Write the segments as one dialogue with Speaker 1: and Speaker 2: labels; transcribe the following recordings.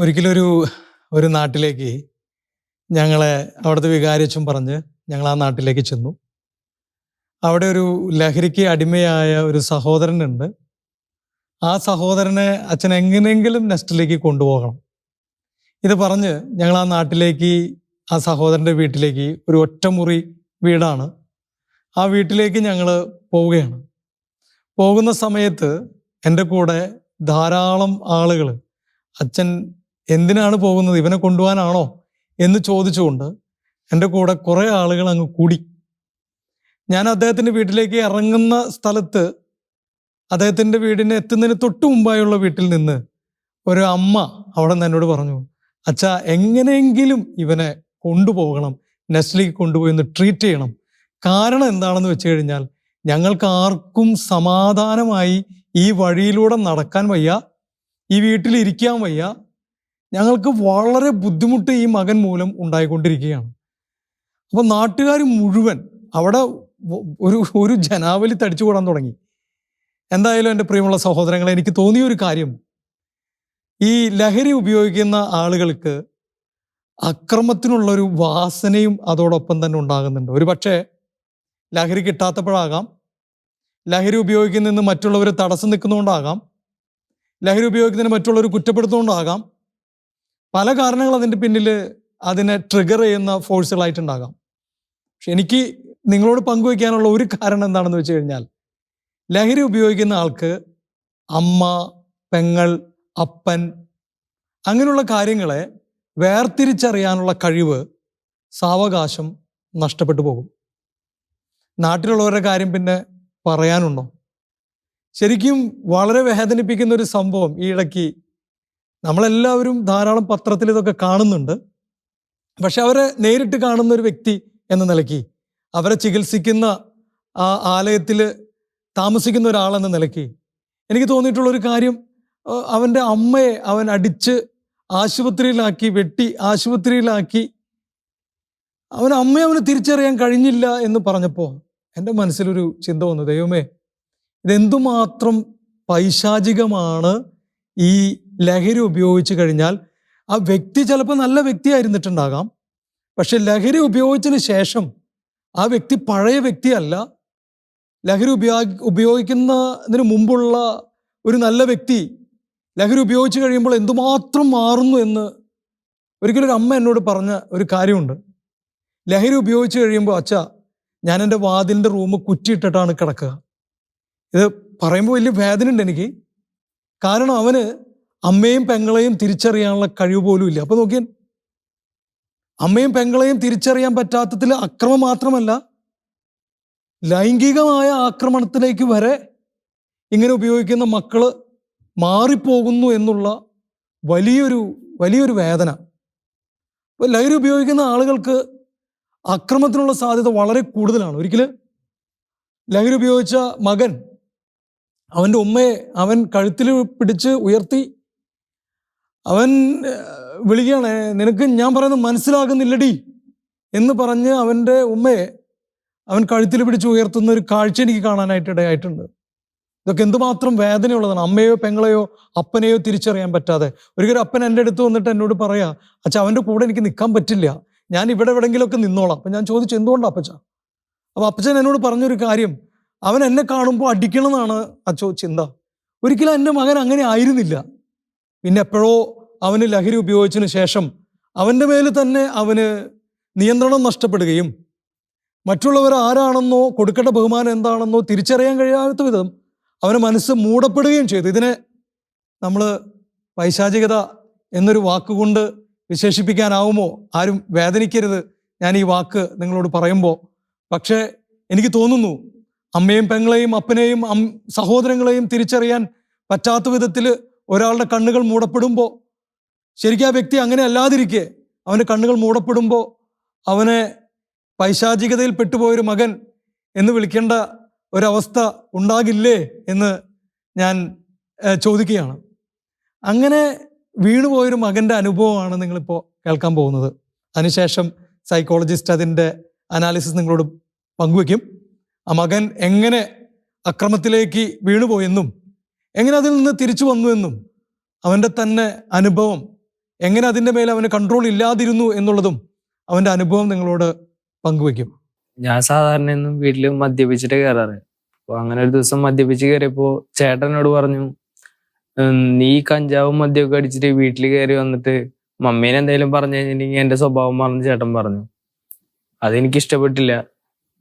Speaker 1: ഒരിക്കലൊരു ഒരു നാട്ടിലേക്ക് ഞങ്ങളെ അവിടുത്തെ വികാരിച്ചും പറഞ്ഞ് ഞങ്ങൾ ആ നാട്ടിലേക്ക് ചെന്നു. അവിടെ ഒരു ലഹരിക്ക് അടിമയായ ഒരു സഹോദരനുണ്ട്. ആ സഹോദരനെ അച്ഛൻ എങ്ങനെയെങ്കിലും നെസ്റ്റിലേക്ക് കൊണ്ടുപോകണം. ഇത് പറഞ്ഞ് ഞങ്ങൾ ആ നാട്ടിലേക്ക് ആ സഹോദരന്റെ വീട്ടിലേക്ക് ഒരു ഒറ്റമുറി വീടാണ്. ആ വീട്ടിലേക്ക് ഞങ്ങൾ പോവുകയാണ്. പോകുന്ന സമയത്ത് എന്റെ കൂടെ ധാരാളം ആളുകൾ അച്ഛൻ എന്തിനാണ് പോകുന്നത്? ഇവനെ കൊണ്ടുപോകാനാണോ? എന്ന് ചോദിച്ചുകൊണ്ട് എന്റെ കൂടെ കുറേ ആളുകൾ അങ്ങ് കൂടി. ഞാൻ അദ്ദേഹത്തിന്റെ വീട്ടിലേക്ക് ഇറങ്ങുന്ന സ്ഥലത്ത് അദ്ദേഹത്തിന്റെ വീടിന് എത്തുന്നതിന് തൊട്ട് മുമ്പായുള്ള വീട്ടിൽ നിന്ന് ഒരു അമ്മ അവിടെ നിന്ന് എന്നോട് പറഞ്ഞു അച്ഛാ എങ്ങനെയെങ്കിലും ഇവനെ കൊണ്ടുപോകണം. നെസ്റ്റിലേക്ക് കൊണ്ടുപോയി ഒന്ന് ട്രീറ്റ് ചെയ്യണം. കാരണം എന്താണെന്ന് വെച്ച് കഴിഞ്ഞാൽ ഞങ്ങൾക്ക് ആർക്കും സമാധാനമായി ഈ വഴിയിലൂടെ നടക്കാൻ വയ്യ ഈ വീട്ടിൽ ഇരിക്കാൻ വയ്യ ഞങ്ങൾക്ക് വളരെ ബുദ്ധിമുട്ട് ഈ മകൻ മൂലം ഉണ്ടായിക്കൊണ്ടിരിക്കുകയാണ്. അപ്പൊ നാട്ടുകാർ മുഴുവൻ അവിടെ ഒരു ഒരു ജനാവലി തടിച്ചു കൂടാൻ തുടങ്ങി. എന്തായാലും എന്റെ പ്രിയമുള്ള സഹോദരങ്ങളെ എനിക്ക് തോന്നിയ ഒരു കാര്യം. ഈ ലഹരി ഉപയോഗിക്കുന്ന ആളുകൾക്ക് അക്രമത്തിനുള്ള ഒരു വാസനയും അതോടൊപ്പം തന്നെ ഉണ്ടാകുന്നുണ്ട്. ഒരു പക്ഷേ ലഹരി കിട്ടാത്തപ്പോഴാകാം. ലഹരി ഉപയോഗിക്കുന്നതിന് മറ്റുള്ളവർ തടസ്സം നിൽക്കുന്നതുകൊണ്ടാകാം ലഹരി ഉപയോഗിക്കുന്നതിന് മറ്റുള്ളവർ കുറ്റപ്പെടുത്തുന്നതുകൊണ്ടാകാം പല കാരണങ്ങൾ അതിന്റെ പിന്നിൽ അതിനെ ട്രിഗർ ചെയ്യുന്ന ഫോഴ്സുകളായിട്ടുണ്ടാകാം പക്ഷെ എനിക്ക് നിങ്ങളോട് പങ്കുവയ്ക്കാനുള്ള ഒരു കാരണം എന്താണെന്ന് വെച്ച് കഴിഞ്ഞാൽ ലഹരി ഉപയോഗിക്കുന്ന ആൾക്ക് അമ്മ പെങ്ങൾ അപ്പൻ അങ്ങനെയുള്ള കാര്യങ്ങളെ വേർതിരിച്ചറിയാനുള്ള കഴിവ് സാവകാശം നഷ്ടപ്പെട്ടു പോകും. നാട്ടിലുള്ളവരുടെ കാര്യം പിന്നെ പറയാനുണ്ടോ? ശരിക്കും വളരെ വേദനിപ്പിക്കുന്ന ഒരു സംഭവം ഈ ഇടയ്ക്ക് നമ്മളെല്ലാവരും ധാരാളം പത്രത്തിൽ ഇതൊക്കെ കാണുന്നുണ്ട്. പക്ഷെ അവരെ നേരിട്ട് കാണുന്ന ഒരു വ്യക്തി എന്ന നിലയ്ക്ക് അവരെ ചികിത്സിക്കുന്ന ആ ആലയത്തിൽ താമസിക്കുന്ന ഒരാളെന്ന നിലയ്ക്ക് എനിക്ക് തോന്നിയിട്ടുള്ള ഒരു കാര്യം അവന്റെ അമ്മയെ അവൻ അടിച്ച് ആശുപത്രിയിലാക്കി വെട്ടി ആശുപത്രിയിലാക്കി അവൻ അമ്മയെ അവന് തിരിച്ചറിയാൻ കഴിഞ്ഞില്ല എന്ന് പറഞ്ഞപ്പോൾ എന്റെ മനസ്സിലൊരു ചിന്ത വന്നു. ദൈവമേ ഇതെന്തുമാത്രം പൈശാചികമാണ് ഈ ലഹരി ഉപയോഗിച്ചു കഴിഞ്ഞാൽ ആ വ്യക്തി ചിലപ്പോൾ നല്ല വ്യക്തിയായിരുന്നിട്ടുണ്ടാകാം. പക്ഷെ ലഹരി ഉപയോഗിച്ചതിന് ശേഷം ആ വ്യക്തി പഴയ വ്യക്തിയല്ല. ലഹരി ഉപയോഗി ഉപയോഗിക്കുന്നതിന് മുമ്പുള്ള ഒരു നല്ല വ്യക്തി ലഹരി ഉപയോഗിച്ച് കഴിയുമ്പോൾ എന്തുമാത്രം മാറുന്നു എന്ന് ഒരിക്കലും ഒരു അമ്മ എന്നോട് പറഞ്ഞ ഒരു കാര്യമുണ്ട്. ലഹരി ഉപയോഗിച്ച് കഴിയുമ്പോൾ അച്ഛ ഞാൻ എന്റെ വാതിലിന്റെ റൂം കുറ്റിയിട്ടിട്ടാണ് കിടക്കുക. ഇത് പറയുമ്പോൾ വലിയ വേദനയുണ്ട് എനിക്ക്. കാരണം അവന് അമ്മയും പെങ്ങളെയും തിരിച്ചറിയാനുള്ള കഴിവ് പോലും ഇല്ല. അപ്പൊ നോക്കിയാൽ അമ്മയും പെങ്ങളെയും തിരിച്ചറിയാൻ പറ്റാത്തതിൽ അക്രമം മാത്രമല്ല ലൈംഗികമായ ആക്രമണത്തിലേക്ക് വരെ ഇങ്ങനെ ഉപയോഗിക്കുന്ന മക്കൾ മാറിപ്പോകുന്നു എന്നുള്ള വലിയൊരു വലിയൊരു വേദന. ലഹരി ഉപയോഗിക്കുന്ന ആളുകൾക്ക് അക്രമത്തിനുള്ള സാധ്യത വളരെ കൂടുതലാണ്. ഒരിക്കൽ ലഹരി ഉപയോഗിച്ച മകൻ അവന്റെ ഉമ്മയെ അവൻ കഴുത്തിൽ പിടിച്ച് ഉയർത്തി അവൻ വിളിക്കുകയാണ് നിനക്ക് ഞാൻ പറയുന്നത് മനസ്സിലാകുന്നില്ലടി. എന്ന് പറഞ്ഞ് അവന്റെ ഉമ്മയെ അവൻ കഴുത്തിൽ പിടിച്ച് ഉയർത്തുന്ന ഒരു കാഴ്ച എനിക്ക് കാണാനായിട്ട് ഇടയായിട്ടുണ്ട്. ഇതൊക്കെ എന്തുമാത്രം വേദനയുള്ളതാണ്. അമ്മയോ പെങ്ങളെയോ അപ്പനെയോ തിരിച്ചറിയാൻ പറ്റാതെ. ഒരിക്കലും അപ്പൻ എന്റെ അടുത്ത് വന്നിട്ട് എന്നോട് പറയാ അച്ഛാ അവന്റെ കൂടെ എനിക്ക് നിൽക്കാൻ പറ്റില്ല. ഞാൻ ഇവിടെ എവിടെങ്കിലുമൊക്കെ നിന്നോളാം. അപ്പം ഞാൻ ചോദിച്ചു എന്തുകൊണ്ടാണ് അപ്പച്ച? അപ്പോൾ അപ്പച്ചൻ എന്നോട് പറഞ്ഞൊരു കാര്യം അവൻ എന്നെ കാണുമ്പോൾ അടിക്കണമെന്നാണ് അച്ഛോ ചിന്ത. ഒരിക്കലും എന്റെ മകൻ അങ്ങനെ ആയിരുന്നില്ല. പിന്നെ എപ്പോഴോ അവന് ലഹരി ഉപയോഗിച്ചതിന് ശേഷം അവന്റെ മേൽ തന്നെ അവന് നിയന്ത്രണം നഷ്ടപ്പെടുകയും മറ്റുള്ളവർ ആരാണെന്നോ കൊടുക്കേണ്ട ബഹുമാനം എന്താണെന്നോ തിരിച്ചറിയാൻ കഴിയാത്ത വിധം അവന് മനസ്സ് മൂടപ്പെടുകയും ചെയ്തു. ഇതിനെ നമ്മൾ പൈശാചികത എന്നൊരു വാക്കുകൊണ്ട് വിശേഷിപ്പിക്കാനാവുമോ? ആരും വേദനിക്കരുത്. ഞാൻ ഈ വാക്ക് നിങ്ങളോട് പറയുമ്പോൾ. പക്ഷേ എനിക്ക് തോന്നുന്നു അമ്മയും പെങ്ങളെയും അപ്പനെയും സഹോദരങ്ങളെയും തിരിച്ചറിയാൻ പറ്റാത്ത വിധത്തിൽ ഒരാളുടെ കണ്ണുകൾ മൂടപ്പെടുമ്പോൾ ശരിക്കും ആ വ്യക്തി അങ്ങനെ അല്ലാതിരിക്കെ അവന്റെ കണ്ണുകൾ മൂടപ്പെടുമ്പോൾ അവനെ പൈശാചികതയിൽ പെട്ടുപോയൊരു മകൻ എന്ന് വിളിക്കേണ്ട ഒരവസ്ഥ ഉണ്ടാകില്ലേ എന്ന് ഞാൻ ചോദിക്കുകയാണ്. അങ്ങനെ വീണുപോയൊരു മകന്റെ അനുഭവമാണ് നിങ്ങളിപ്പോൾ കേൾക്കാൻ പോകുന്നത്. അതിനുശേഷം സൈക്കോളജിസ്റ്റ് അതിന്റെ അനാലിസിസ് നിങ്ങളോട് പങ്കുവയ്ക്കും. ആ മകൻ എങ്ങനെ അക്രമത്തിലേക്ക് വീണുപോയെന്നും എങ്ങനെ അതിൽ നിന്ന് തിരിച്ചു വന്നു എന്നും അവന്റെ തന്നെ അനുഭവം എങ്ങനെ അതിന്റെ മേലെ അവന് കൺട്രോൾ ഇല്ലാതിരുന്നു എന്നുള്ളതും അവന്റെ അനുഭവം നിങ്ങളോട് പങ്കുവെക്കും
Speaker 2: ഞാൻ സാധാരണ ഒന്നും വീട്ടിൽ മദ്യപിച്ചിട്ട് കയറാറ്. അപ്പോൾ അങ്ങനെ ഒരു ദിവസം മദ്യപിച്ച് കയറിയപ്പോ ചേട്ടനോട് പറഞ്ഞു നീ കഞ്ചാവും മദ്യമൊക്കെ അടിച്ചിട്ട് വീട്ടിൽ കയറി വന്നിട്ട് മമ്മീനെ എന്തെങ്കിലും പറഞ്ഞു കഴിഞ്ഞിട്ടുണ്ടെങ്കിൽ എന്റെ സ്വഭാവം പറഞ്ഞു ചേട്ടൻ പറഞ്ഞു. അതെനിക്ക് ഇഷ്ടപ്പെട്ടില്ല.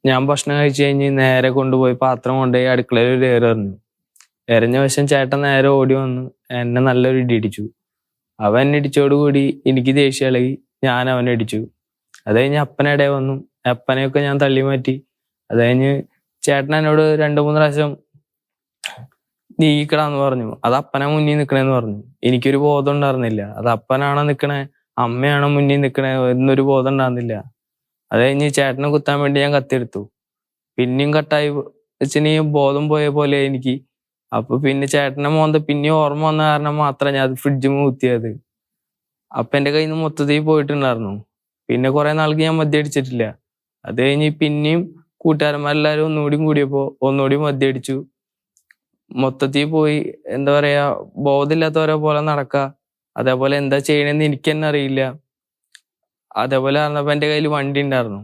Speaker 2: ഞാൻ ഭക്ഷണം കഴിച്ചു കഴിഞ്ഞ് നേരെ കൊണ്ടുപോയി പാത്രം കൊണ്ടുപോയി അടുക്കളയിൽ ഒരു ഏറ് എറിഞ്ഞു വശം ചേട്ടൻ നേരെ ഓടി വന്ന്. എന്നെ നല്ലൊരു ഇടി ഇടിച്ചു. അവൻ എന്നെ ഇടിച്ചോടുകൂടി എനിക്ക് ദേഷ്യം ഇളകി ഞാൻ അവനെ ഇടിച്ചു. അത് കഴിഞ്ഞ് അപ്പനിടെ വന്നു? അപ്പനെയൊക്കെ ഞാൻ തള്ളി മാറ്റി. അത് കഴിഞ്ഞ് ചേട്ടൻ എന്നോട് രണ്ടു മൂന്ന് പ്രാവശ്യം നീക്കടാന്ന് പറഞ്ഞു. അത് അപ്പനെ മുന്നിൽ നിൽക്കണേന്ന് പറഞ്ഞു. എനിക്കൊരു ബോധം ഉണ്ടായിരുന്നില്ല. അത് അപ്പനാണോ നിക്കണേ? അമ്മയാണോ മുന്നിൽ നിൽക്കണേ എന്നൊരു ബോധം ഉണ്ടായിരുന്നില്ല. അത് കഴിഞ്ഞ് ചേട്ടനെ കുത്താൻ വേണ്ടി ഞാൻ കത്തിയെടുത്തു. പിന്നെയും കട്ടായി വെച്ചിന് ബോധം പോയ പോലെ എനിക്ക് അപ്പൊ പിന്നെ ചേട്ടന്റെ മോന്ത പിന്നെ ഓർമ്മ വന്ന കാരണം മാത്രം ഞാൻ ഫ്രിഡ്ജ് കുത്തിയത്. അപ്പൊ എന്റെ കയ്യിൽ നിന്ന് മൊത്തത്തിൽ പോയിട്ടുണ്ടായിരുന്നു. പിന്നെ കുറെ നാൾക്ക് ഞാൻ മദ്യം അടിച്ചിട്ടില്ല. അത് കഴിഞ്ഞ് പിന്നെയും കൂട്ടുകാരന്മാരെല്ലാരും ഒന്നുകൂടി കൂടിയപ്പോ ഒന്നുകൂടി മദ്യം അടിച്ചു. മൊത്തത്തിൽ പോയി എന്താ പറയാ ബോധമില്ലാത്തവരെ പോലെ നടക്ക. അതേപോലെ എന്താ ചെയ്യണെന്ന് എനിക്ക് തന്നെ അറിയില്ല. അതേപോലെ അറിഞ്ഞപ്പോ എന്റെ കയ്യിൽ വണ്ടി ഉണ്ടായിരുന്നു.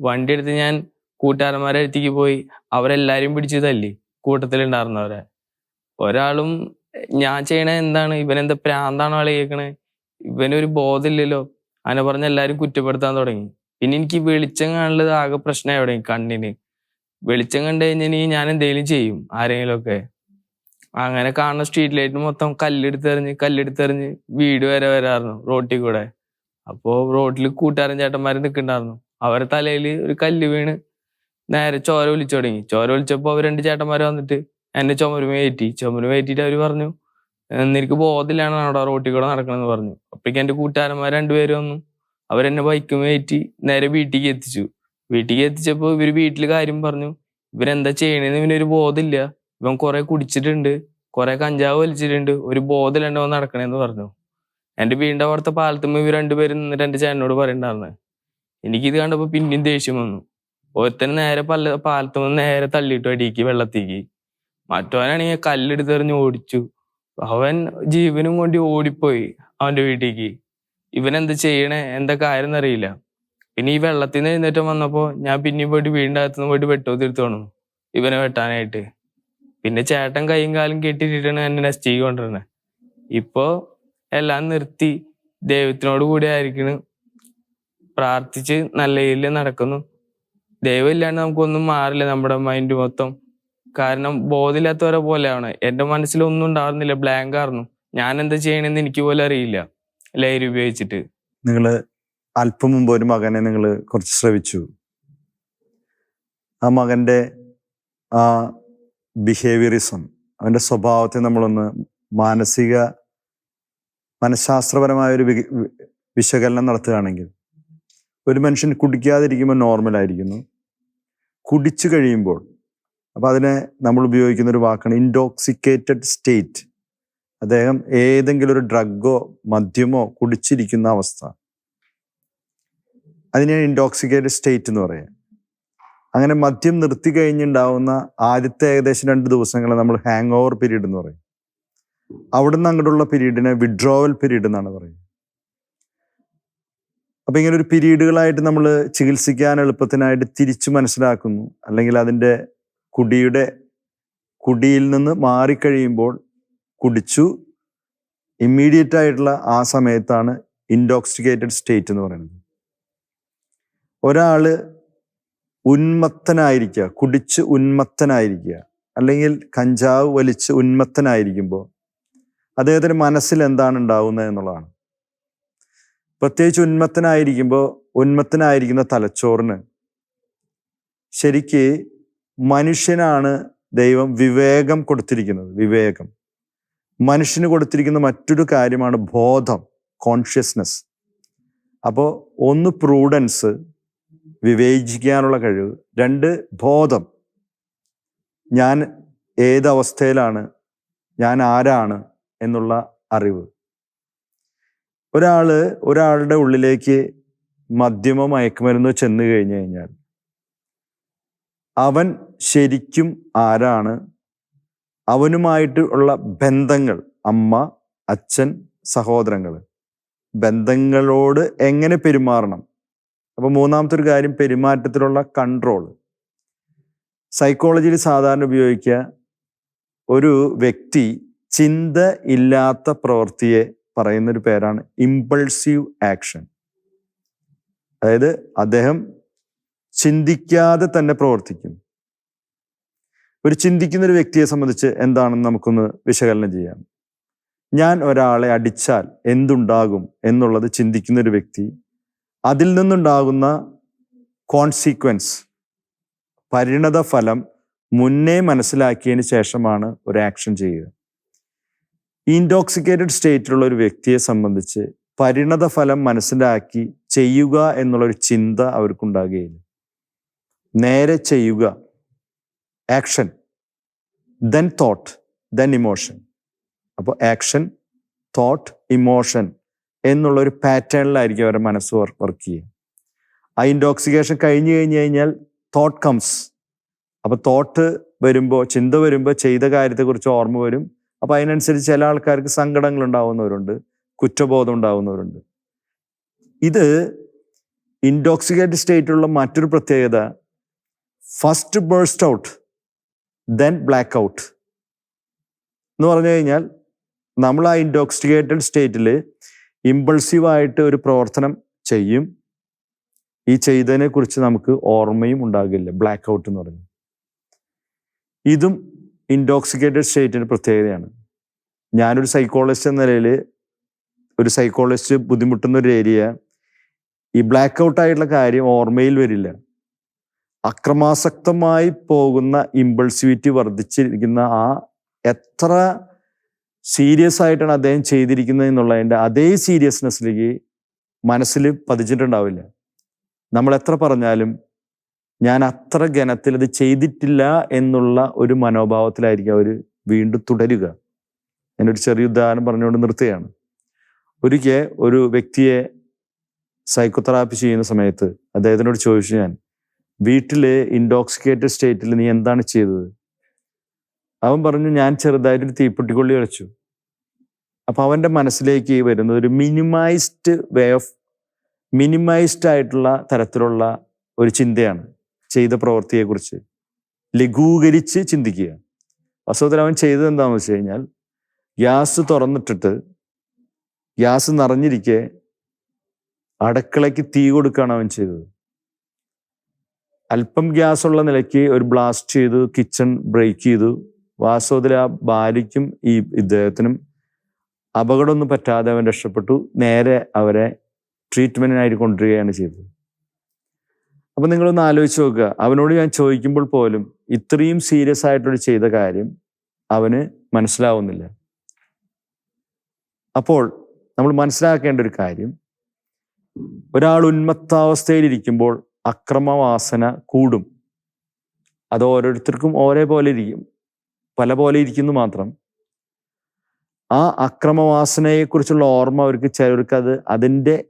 Speaker 2: വണ്ടി എടുത്ത് ഞാൻ കൂട്ടുകാരന്മാരെ അടുത്തേക്ക് പോയി. അവരെല്ലാരും പിടിച്ച് തല്ലി. കൂട്ടത്തിലുണ്ടായിരുന്നവരെ. ഒരാളും ഞാൻ ചെയ്യണ എന്താണ്? ഇവനെന്താ പ്രാന്താണോ ആളെ കേൾക്കണേ ഇവനൊരു ബോധമില്ലല്ലോ. അങ്ങനെ പറഞ്ഞ എല്ലാരും കുറ്റപ്പെടുത്താൻ തുടങ്ങി. പിന്നെ എനിക്ക് വെളിച്ചം കാണുന്നത് ആകെ പ്രശ്നമായി തുടങ്ങി കണ്ണിന്. വെളിച്ചം കണ്ടു കഴിഞ്ഞാൽ ഞാൻ എന്തെങ്കിലും ചെയ്യും? ആരെങ്കിലും ഒക്കെ അങ്ങനെ കാണുന്ന സ്ട്രീറ്റ് ലൈറ്റ് മൊത്തം കല്ലെടുത്തെറിഞ്ഞ് കല്ലെടുത്തെറിഞ്ഞ് വീട് വരെ വരാറുന്നു റോട്ടിൽ കൂടെ. അപ്പോ റോട്ടിൽ കൂട്ടുകാരൻ ചേട്ടന്മാര് നിൽക്കണ്ടായിരുന്നു അവരെ തലയിൽ ഒരു കല്ല് വീണ് നേരെ ചോര ഒലിച്ചു തുടങ്ങി. ചോര ഒലിച്ചപ്പോ അവർ രണ്ട് ചേട്ടന്മാർ വന്നിട്ട് എന്നെ ചുമരുമ കയറ്റി ചുമരുമ കയറ്റിയിട്ട് അവർ പറഞ്ഞു എനിക്ക് ബോധമില്ലാണ് അവിടെ റോട്ടിൽ കൂടെ നടക്കണമെന്ന് പറഞ്ഞു. അപ്പോഴേക്കും എന്റെ കൂട്ടുകാരന്മാർ രണ്ടുപേരും വന്നു. അവരെന്നെ ബൈക്കും കയറ്റി നേരെ വീട്ടിലേക്ക് എത്തിച്ചു. വീട്ടിലേക്ക് എത്തിച്ചപ്പോൾ ഇവർ വീട്ടിൽ കാര്യം പറഞ്ഞു ഇവരെന്താ ചെയ്യണേന്ന് ഇവനൊരു ബോധമില്ല. ഇവൻ കുറെ കുടിച്ചിട്ടുണ്ട് കുറെ കഞ്ചാവ് വലിച്ചിട്ടുണ്ട്. ഒരു ബോധമില്ലാണ്ട് അവൻ നടക്കണേന്ന് പറഞ്ഞു. എന്റെ വീടിന്റെ അവിടുത്തെ പാലത്തുമ്പോ ഇവർ രണ്ടുപേരും നിന്നിട്ട് എന്റെ ചേട്ടനോട് പറയണ്ടായിരുന്നു എനിക്കിത് കണ്ടപ്പോൾ പിന്നെയും ദേഷ്യം വന്നു. ഒരുത്തന് നേരെ പല്ല പാലത്തുമ്പോ നേരെ തള്ളിയിട്ടു അടിക്ക് വെള്ളത്തേക്ക്. മറ്റവനാണെങ്കിൽ കല്ലെടുത്തെറിഞ്ഞ് ഓടിച്ചു. അവൻ ജീവനും കൊണ്ട് ഓടിപ്പോയി അവന്റെ വീട്ടിലേക്ക്. ഇവൻ എന്താ ചെയ്യണേ? എന്താ കാര്യം എന്നറിയില്ല. പിന്നെ ഈ വെള്ളത്തിൽ നിന്ന് എഴുന്നേറ്റം വന്നപ്പോ ഞാൻ പിന്നെയും പോയിട്ട് വീടിന്റെ അകത്തുനിന്ന് പോയിട്ട് വെട്ടോ തീർത്തോണു ഇവനെ വെട്ടാനായിട്ട്. പിന്നെ ചേട്ടൻ കൈയും കാലും കെട്ടിട്ടാണ് എന്നെ നെസ്റ്റ് കൊണ്ടിരുന്നത് ഇപ്പോ എല്ലാം നിർത്തി. ദൈവത്തിനോട് കൂടി ആയിരിക്കണ്. പ്രാർത്ഥിച്ച് നല്ല രീതിയിൽ നടക്കുന്നു. ദൈവം ഇല്ലാണ്ട് നമുക്കൊന്നും മാറില്ല. നമ്മുടെ മൈൻഡ് മൊത്തം. കാരണം ബോധമില്ലാത്തവരെ പോലെയാണ്. എന്റെ മനസ്സിലൊന്നും ഉണ്ടായിരുന്നില്ല ബ്ലാങ്ക് ആയിരുന്നു. ഞാൻ എന്താ ചെയ്യണമെന്ന് എനിക്ക് പോലും അറിയില്ല. ലൈരി ഉപയോഗിച്ചിട്ട്.
Speaker 3: നിങ്ങൾ അല്പം മുമ്പ് ഒരു മകനെ നിങ്ങൾ കുറച്ച് ശ്രവിച്ചു. ആ മകന്റെ ആ ബിഹേവിയറിസം അവന്റെ സ്വഭാവത്തെ നമ്മളൊന്ന് മാനസിക മനഃശാസ്ത്രപരമായ ഒരു വിശകലനം നടത്തുകയാണെങ്കിൽ ഒരു മനുഷ്യൻ കുടിക്കാതിരിക്കുമ്പോൾ നോർമൽ ആയിരിക്കുന്നു. കുടിച്ചു കഴിയുമ്പോൾ അപ്പോൾ അതിനെ നമ്മൾ ഉപയോഗിക്കുന്ന ഒരു വാക്കാണ് ഇൻടോക്സിക്കേറ്റഡ് സ്റ്റേറ്റ് അദ്ദേഹം ഏതെങ്കിലും ഒരു ഡ്രഗോ മദ്യമോ കുടിച്ചിരിക്കുന്ന അവസ്ഥ. അതിനെ ഇൻടോക്സിക്കേറ്റഡ് സ്റ്റേറ്റ് എന്ന് പറയുക അങ്ങനെ മദ്യം നിർത്തി കഴിഞ്ഞുണ്ടാവുന്ന ആദ്യത്തെ ഏകദേശം രണ്ട് ദിവസങ്ങളെ നമ്മൾ ഹാങ് ഓവർ പീരീഡ് എന്ന് പറയും. അവിടുന്ന് അങ്ങോട്ടുള്ള പീരീഡിനെ വിഡ്രോവൽ പീരീഡ് എന്നാണ് പറയുന്നത് അപ്പൊ ഇങ്ങനെ ഒരു പീരീഡുകളായിട്ട് നമ്മൾ ചികിത്സിക്കാൻ എളുപ്പത്തിനായിട്ട് തിരിച്ചു മനസ്സിലാക്കുന്നു. അല്ലെങ്കിൽ അതിന്റെ കുടിയുടെ കുടിയിൽ നിന്ന് മാറിക്കഴിയുമ്പോൾ കുടിച്ചു ഇമ്മീഡിയറ്റ് ആയിട്ടുള്ള ആ സമയത്താണ് ഇൻടോക്സിക്കേറ്റഡ് സ്റ്റേറ്റ് എന്ന് പറയുന്നത്. ഒരാൾ ഉന്മത്തനായിരിക്കുക കുടിച്ച് ഉന്മത്തനായിരിക്കുക അല്ലെങ്കിൽ കഞ്ചാവ് വലിച്ച് ഉന്മത്തനായിരിക്കുമ്പോൾ അദ്ദേഹത്തിന്റെ മനസ്സിൽ എന്താണ് ഉണ്ടാവുന്നത് എന്നുള്ളതാണ്. പ്രത്യേകിച്ച് ഉന്മത്തനായിരിക്കുമ്പോൾ ഉന്മത്തനായിരിക്കുന്ന തലച്ചോറിന് ശരിക്ക് മനുഷ്യനാണ് ദൈവം വിവേകം കൊടുത്തിരിക്കുന്നത് വിവേകം. മനുഷ്യന് കൊടുത്തിരിക്കുന്ന മറ്റൊരു കാര്യമാണ് ബോധം കോൺഷ്യസ്നസ് അപ്പോൾ ഒന്ന് പ്രൂഡൻസ് വിവേചിക്കാനുള്ള കഴിവ്. രണ്ട് ബോധം. ഞാൻ ഏതവസ്ഥയിലാണ്? ഞാൻ ആരാണ്? എന്നുള്ള അറിവ്. ഒരാൾ ഒരാളുടെ ഉള്ളിലേക്ക് മദ്യമോ മയക്കുമരുന്നോ ചെന്ന് കഴിഞ്ഞു കഴിഞ്ഞാൽ അവൻ ശരിക്കും ആരാണ്? അവനുമായിട്ട് ഉള്ള ബന്ധങ്ങൾ അമ്മ അച്ഛൻ സഹോദരങ്ങൾ ബന്ധങ്ങളോട് എങ്ങനെ പെരുമാറണം? അപ്പോൾ മൂന്നാമത്തെ ഒരു കാര്യം പെരുമാറ്റത്തിലുള്ള കൺട്രോൾ സൈക്കോളജിയിൽ സാധാരണ ഉപയോഗിക്കുക ഒരു വ്യക്തി ചിന്ത ഇല്ലാത്ത പ്രവൃത്തിയെ പറയുന്ന ഒരു പേരാണ് ഇമ്പൾസീവ് ആക്ഷൻ അതായത് അദ്ദേഹം ചിന്തിക്കാതെ തന്നെ പ്രവർത്തിക്കും. ഒരു ചിന്തിക്കുന്ന ഒരു വ്യക്തിയെ സംബന്ധിച്ച് എന്താണെന്ന് നമുക്കൊന്ന് വിശകലനം ചെയ്യാം. ഞാൻ ഒരാളെ അടിച്ചാൽ എന്തുണ്ടാകും എന്നുള്ളത് ചിന്തിക്കുന്ന ഒരു വ്യക്തി അതിൽ നിന്നുണ്ടാകുന്ന കോൺസിക്വൻസ് പരിണത ഫലം മുന്നേ മനസ്സിലാക്കിയതിന് ശേഷമാണ് ഒരു ആക്ഷൻ ചെയ്യുക. ഇൻടോക്സിക്കേറ്റഡ് സ്റ്റേറ്റിലുള്ള ഒരു വ്യക്തിയെ സംബന്ധിച്ച് പരിണത ഫലം മനസ്സിലാക്കി ചെയ്യുക എന്നുള്ളൊരു ചിന്ത അവർക്കുണ്ടാകുകയില്ല. നേരെ ചെയ്യുക action then thought then emotion അപ്പോൾ ആക്ഷൻ തോട്ട് ഇമോഷൻ എന്നുള്ള ഒരു പാറ്റേണിലായിരിക്കും അവരുടെ മനസ്സ് വർക്ക് ചെയ്യുക. ആ ഇൻടോക്സിക്കേഷൻ കഴിഞ്ഞു കഴിഞ്ഞു കഴിഞ്ഞാൽ തോട്ട് കംസ് അപ്പോൾ തോട്ട് വരുമ്പോൾ ചിന്ത വരുമ്പോൾ ചെയ്ത കാര്യത്തെക്കുറിച്ച് ഓർമ്മ വരും. അപ്പൊ അതിനനുസരിച്ച് ചില ആൾക്കാർക്ക് സങ്കടങ്ങൾ ഉണ്ടാവുന്നവരുണ്ട് കുറ്റബോധം ഉണ്ടാവുന്നവരുണ്ട്. ഇത് ഇൻടോക്സിക്കേറ്റഡ് സ്റ്റേറ്റിലുള്ള മറ്റൊരു പ്രത്യേകത first burst out then black out എന്ന് പറഞ്ഞു കഴിഞ്ഞാൽ നമ്മൾ ആ ഇൻടോക്സിക്കേറ്റഡ് സ്റ്റേറ്റിൽ ഇമ്പൾസീവായിട്ട് ഒരു പ്രവർത്തനം ചെയ്യും. ഈ ചെയ്തതിനെ കുറിച്ച് നമുക്ക് ഓർമ്മയും ഉണ്ടാകില്ല ബ്ലാക്ക് ഔട്ട് എന്ന് പറഞ്ഞു. ഇതും ഇൻടോക്സിക്കേറ്റഡ് സ്റ്റേറ്റിന്റെ പ്രത്യേകതയാണ്. ഞാനൊരു സൈക്കോളജിസ്റ്റ് എന്ന നിലയിൽ ഒരു സൈക്കോളജിസ്റ്റ് ബുദ്ധിമുട്ടുന്ന ഒരു ഏരിയ ഈ ബ്ലാക്ക് ഔട്ട് ആയിട്ടുള്ള കാര്യം ഓർമ്മയിൽ വരില്ല. അക്രമാസക്തമായി പോകുന്ന ഇമ്പൾസിവിറ്റി വർദ്ധിച്ചിരിക്കുന്ന ആ എത്ര സീരിയസ് ആയിട്ടാണ് അദ്ദേഹം ചെയ്തിരിക്കുന്നത് എന്നുള്ളതിന്റെ അതേ സീരിയസ്നെസ്സിലേക്ക് മനസ്സിൽ പതിച്ചിട്ടുണ്ടാവില്ല. നമ്മൾ എത്ര പറഞ്ഞാലും ഞാൻ അത്ര ഗണത്തിൽ അത് ചെയ്തിട്ടില്ല എന്നുള്ള ഒരു മനോഭാവത്തിലായിരിക്കും അവർ വീണ്ടും തുടരുക. ഞാനൊരു ചെറിയ ഉദാഹരണം പറഞ്ഞുകൊണ്ട് നിർത്തുകയാണ്. ഒരിക്കൽ ഒരു വ്യക്തിയെ സൈക്കോതെറാപ്പി ചെയ്യുന്ന സമയത്ത് അദ്ദേഹത്തിനോട് ചോദിച്ചു ഞാൻ വീട്ടിൽ ഇൻടോക്സിക്കേറ്റഡ് സ്റ്റേറ്റിൽ നീ എന്താണ് ചെയ്തത്? അവൻ പറഞ്ഞു ഞാൻ ചെറുതായിട്ടൊരു തീപ്പൊട്ടിക്കൊള്ളി കളിച്ചു. അപ്പോൾ അവന്റെ മനസ്സിലേക്ക് വരുന്നത് ഒരു മിനിമൈസ്ഡ് വേ ഓഫ് മിനിമൈസ്ഡ് ആയിട്ടുള്ള തരത്തിലുള്ള ഒരു ചിന്തയാണ്. ചെയ്ത പ്രവൃത്തിയെക്കുറിച്ച് ലഘൂകരിച്ച് ചിന്തിക്കുക. വാസ്തവത്തിൽ അവൻ ചെയ്തത് എന്താണെന്ന് വെച്ച് കഴിഞ്ഞാൽ ഗ്യാസ് തുറന്നിട്ടിട്ട് ഗ്യാസ് നിറഞ്ഞിരിക്കെ അടുക്കളയ്ക്ക് തീ കൊടുക്കുകയാണ് അവൻ ചെയ്തത്. അല്പം ഗ്യാസ് ഉള്ള നിലയ്ക്ക് ഒരു ബ്ലാസ്റ്റ് ചെയ്തു കിച്ചൺ ബ്രേക്ക് ചെയ്തു. വാസ്തവത്തിൽ ആ ഭാര്യയ്ക്കും ഈ ഇദ്ദേഹത്തിനും അപകടമൊന്നും പറ്റാതെ അവൻ രക്ഷപ്പെട്ടു. നേരെ അവരെ ട്രീറ്റ്മെന്റിനായിട്ട് കൊണ്ടുവരികയാണ് ചെയ്തത്. അപ്പൊ നിങ്ങളൊന്ന് ആലോചിച്ച് നോക്കുക. അവനോട് ഞാൻ ചോദിക്കുമ്പോൾ പോലും ഇത്രയും സീരിയസ് ആയിട്ടൊരു ചെയ്ത കാര്യം അവന് മനസ്സിലാവുന്നില്ല. അപ്പോൾ നമ്മൾ മനസ്സിലാക്കേണ്ട ഒരു കാര്യം. ഒരാൾ ഉന്മത്താവസ്ഥയിലിരിക്കുമ്പോൾ അക്രമവാസന കൂടും. അത് ഓരോരുത്തർക്കും ഒരേ പോലെ ഇരിക്കും. പല പോലെ ഇരിക്കുന്നു മാത്രം. ആ അക്രമവാസനയെക്കുറിച്ചുള്ള ഓർമ്മ അവർക്ക് ചിലർക്ക് അത് അതിന്റെ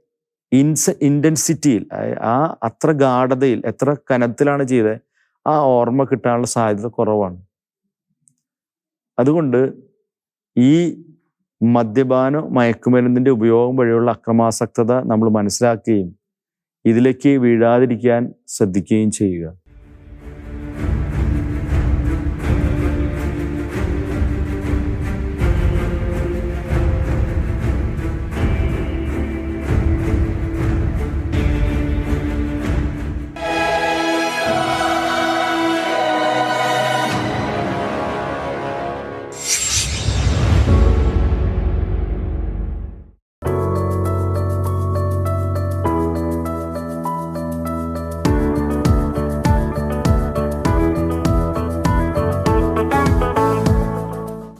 Speaker 3: ഇൻസ ഇന്റൻസിറ്റിയിൽ ആ അത്ര ഗാഠതയിൽ എത്ര കനത്തിലാണ് ചെയ്തത് ആ ഓർമ്മ കിട്ടാനുള്ള സാധ്യത കുറവാണ്. അതുകൊണ്ട് ഈ മദ്യപാനോ മയക്കുമരുന്നിന്റെ ഉപയോഗം വഴിയുള്ള അക്രമാസക്തത നമ്മൾ മനസ്സിലാക്കുകയും ഇതിലേക്ക് വീഴാതിരിക്കാൻ ശ്രദ്ധിക്കുകയും ചെയ്യുക.